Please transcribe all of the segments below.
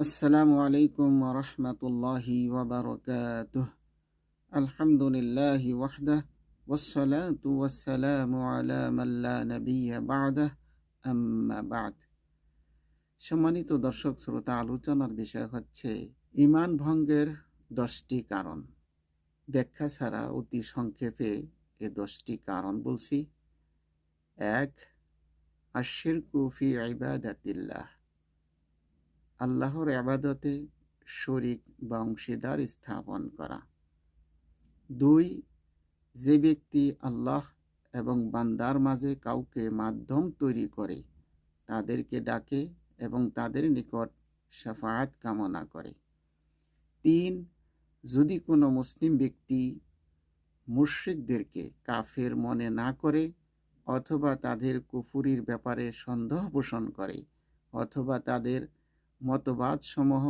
السلام عليكم ورحمة الله وبركاته الحمد لله وحده والصلاة والسلام على من لا نبي بعده أما بعد সম্মানিত দর্শক শ্রোতা আলোচনার বিষয় হচ্ছে ইমান ভঙ্গের দশটি কারণ ব্যাখ্যা ছাড়া অতি সংক্ষেপে এ দশটি কারণ বলছি এক আশির কুফি ইবাদাতিল্লাহ আল্লাহর আবাদতে শরিক বা অংশীদার স্থাপন করা। দুই, যে ব্যক্তি আল্লাহ এবং বান্দার মাঝে কাউকে মাধ্যম তৈরি করে, তাদেরকে ডাকে এবং তাদের নিকট সাফায়াত কামনা করে। তিন, যদি কোনো মুসলিম ব্যক্তি মুশ্রিকদেরকে কাফের মনে না করে অথবা তাদের কুফুরির ব্যাপারে সন্দেহ পোষণ করে অথবা তাদের মতবাদসমূহ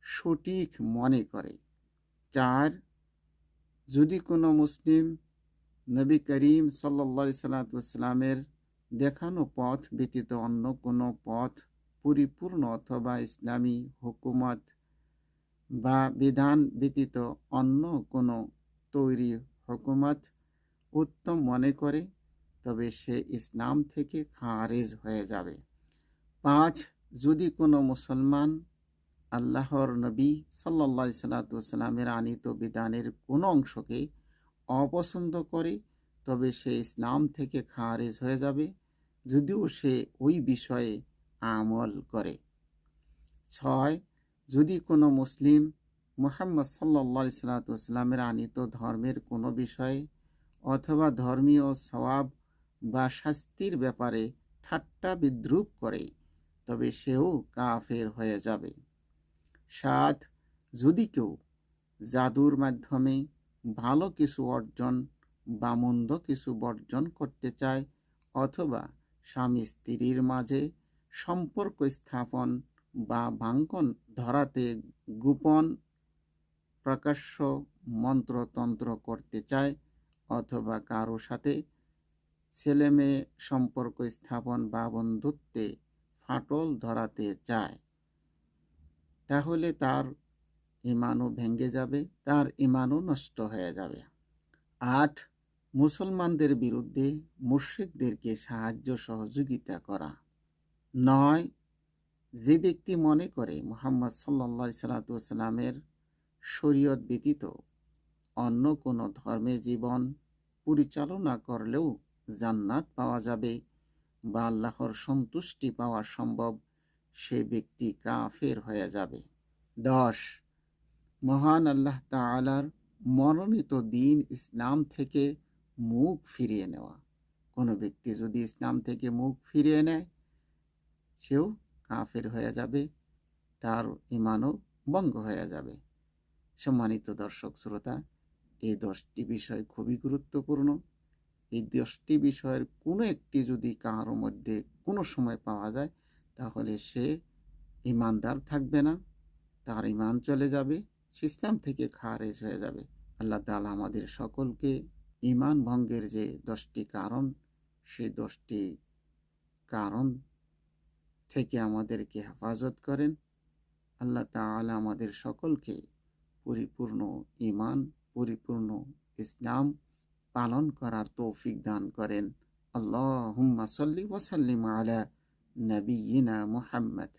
সঠিক মনে করে। চার, যদি কোনো মুসলিম নবী করিম সাল্লা সাল্লাতামের দেখানো পথ ব্যতীত অন্য কোনো পথ পরিপূর্ণ অথবা ইসলামী হুকুমত বা বিধান ব্যতীত অন্য কোনো তৈরি হুকুমত উত্তম মনে করে, তবে সে ইসলাম থেকে খারেজ হয়ে যাবে। পাঁচ যদি কোনো মুসলমান আল্লাহর নবী সাল্লা সাল্লাতামের আনিত বিধানের কোনো অংশকে অপছন্দ করে, তবে সে ইসলাম থেকে খারেজ হয়ে যাবে, যদিও সে ওই বিষয়ে আমল করে। ছয়, যদি কোনো মুসলিম মোহাম্মদ সাল্লা সাল্লাতামের আনিত ধর্মের কোনো বিষয়ে অথবা ধর্মীয় সওয়াব বা শাস্তির ব্যাপারে ঠাট্টা বিদ্রুপ করে তবে সেও কাফের হয়ে যাবে। সাত, যদি কেউ জাদুর মাধ্যমে ভালো কিছু অর্জন বা মন্দ কিছু বর্জন করতে চায় অথবা স্বামী স্ত্রীর মাঝে সম্পর্ক স্থাপন বা ভাঙ্কন ধরাতে গোপন প্রকাশ্য মন্ত্রতন্ত্র করতে চায় অথবা কারও সাথে ছেলে মেয়ে সম্পর্ক স্থাপন বা বন্ধুত্বে ফাটল ধরাতে চায়। তাহলে তার ইমানও ভেঙে যাবে, তার ইমানও নষ্ট হয়ে যাবে। আট, মুসলমানদের বিরুদ্ধে মুশ্রিকদেরকে সাহায্য সহযোগিতা করা। নয়, যে ব্যক্তি মনে করে মোহাম্মদ সাল্লা সাল্লাতামের শরীয়ত ব্যতীত অন্য কোনো ধর্মে জীবন পরিচালনা করলেও জান্নাত পাওয়া যাবে বা আল্লাহর সন্তুষ্টি পাওয়া সম্ভব, সে ব্যক্তি কাফের হয়ে যাবে। দশ, মহান আল্লাহ তালার মনোনীত দিন ইসলাম থেকে মুখ ফিরিয়ে নেওয়া। কোনো ব্যক্তি যদি ইসলাম থেকে মুখ ফিরিয়ে নেয়, সেও কাফের হয়ে যাবে, তার ইমানও ভঙ্গ হয়ে যাবে। সম্মানিত দর্শক, শ্রোতা, এই দশটি বিষয় খুবই গুরুত্বপূর্ণ। এই দশটি বিষয়ের কোনো একটি যদি কারও মধ্যে কোনো সময় পাওয়া যায়, তাহলে সে ইমানদার থাকবে না, তার ইমান চলে যাবে, সে ইসলাম থেকে খারেজ হয়ে যাবে। আল্লাহ তালা আমাদের সকলকে ইমান ভঙ্গের যে দশটি কারণ সেই দশটি কারণ থেকে আমাদেরকে হেফাজত করেন। আল্লাহ তালা আমাদের সকলকে পরিপূর্ণ ইমান, পরিপূর্ণ ইসলাম পালন করার তৌফিক দান করেন। আল্লাহ সাল্লি ওয়াসাল্লিম আলা নবীনা মুহাম্মদ।